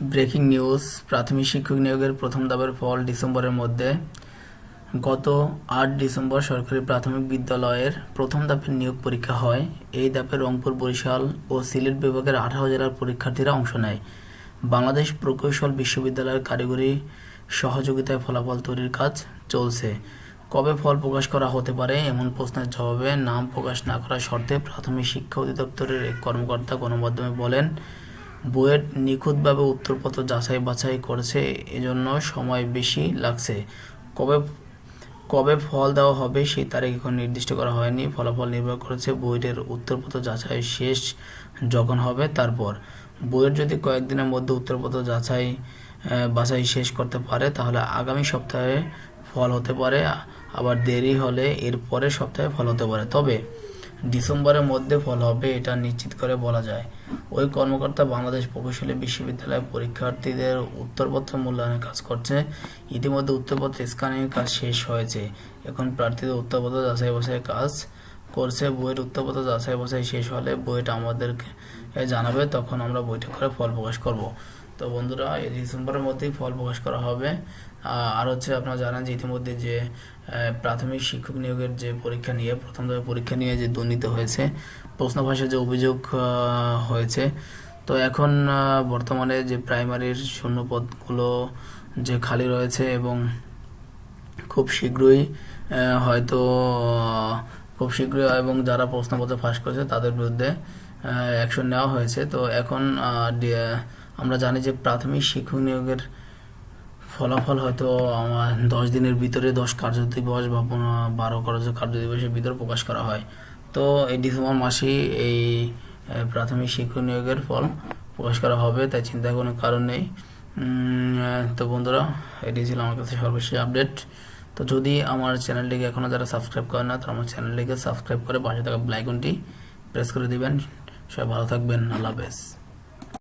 Breaking news, প্রাথমিক শিক্ষক নিয়োগের প্রথম ধাপের ফল ডিসেম্বরের মধ্যে। গত আট ডিসেম্বর সরকারি প্রাথমিক বিদ্যালয়ের প্রথম ধাপের নিয়োগ পরীক্ষা হয়। এই ধাপে রংপুর, বরিশাল ও সিলেট বিভাগের আঠারো জেলার পরীক্ষার্থীরা অংশ নেয়। বাংলাদেশ প্রকৌশল বিশ্ববিদ্যালয়ের কারিগরি সহযোগিতায় ফলাফল তৈরির কাজ চলছে। কবে ফল প্রকাশ করা হতে পারে এমন প্রশ্নের জবাবে নাম প্রকাশ না করার শর্তে প্রাথমিক শিক্ষা অধিদপ্তরের এক কর্মকর্তা গণমাধ্যমে বলেন বইয়ের নিখুঁতভাবে উত্তরপত্র যাচাই বাছাই করেছে, এজন্য সময় বেশি লাগছে। কবে কবে ফল দেওয়া হবে সেই তারিখ এখন নির্দিষ্ট করা হয়নি। ফলাফল নির্ভর করেছে বইয়ের উত্তরপত্র যাচাই শেষ যখন হবে তারপর। বইয়ের যদি কয়েকদিনের মধ্যে উত্তরপত্র যাচাই বাছাই শেষ করতে পারে, তাহলে আগামী সপ্তাহে ফল হতে পারে। আবার দেরি হলে এর পরের সপ্তাহে ফল হতে পারে। তবে ডিসেম্বরের মধ্যে ফল হবে, এটা নিশ্চিত করে বলা যায়। ওই কর্মকর্তা বাংলাদেশ প্রকৌশলী বিশ্ববিদ্যালয় পরীক্ষার্থীদের উত্তরপত্র মূল্যায়নের কাজ করছে। ইতিমধ্যে উত্তরপত্র স্ক্যানিংয়ের কাজ শেষ হয়েছে। এখন প্রার্থীদের উত্তরপত্র যাচাই বাছাইয়ের কাজ করছে, বইয়ের উত্তরপত্র যাচাই বাছাই শেষ হলে বইটা আমাদেরকে জানাবে, তখন আমরা বইটা করে ফল প্রকাশ করব। তো বন্ধুরা, এই ডিসেম্বরের মধ্যেই ফল প্রকাশ করা হবে। আর হচ্ছে আপনারা জানেন যে ইতিমধ্যে যে প্রাথমিক শিক্ষক নিয়োগের যে পরীক্ষা নিয়ে, প্রথম ধাপে পরীক্ষা নিয়ে যে দুর্নীতি হয়েছে প্রশ্ন ফাঁসের যে অভিযোগ হয়েছে, তো এখন বর্তমানে যে প্রাইমারির শূন্য পদগুলো যে খালি রয়েছে এবং খুব শীঘ্রই হয়তো খুব শীঘ্রই এবং যারা প্রশ্নপত্র ফাঁস করেছে তাদের বিরুদ্ধে অ্যাকশন নেওয়া হয়েছে। তো এখন আমরা জানি যে প্রাথমিক শিক্ষক নিয়োগের ফলাফল হয়তো আমার দশ দিনের ভিতরে দশ কার্য দিবস বা বারো কার্য কার্য দিবসের ভিতরে প্রকাশ করা হয়। তো এই ডিসেম্বর মাসেই এই প্রাথমিক শিক্ষক নিয়োগের ফল প্রকাশ করা হবে, তাই চিন্তার কোনো কারণ নেই। তো বন্ধুরা, এটি ছিল আমার কাছে সর্বশেষ আপডেট তো যদি আমার চ্যানেলটিকে এখনও যারা সাবস্ক্রাইব করে না, তারা আমার চ্যানেলটিকে সাবস্ক্রাইব করে পাশে থাকা ব্লাইকনটি প্রেস করে দিবেন। সবাই ভালো থাকবেন। আল্লাহ হাফেজ।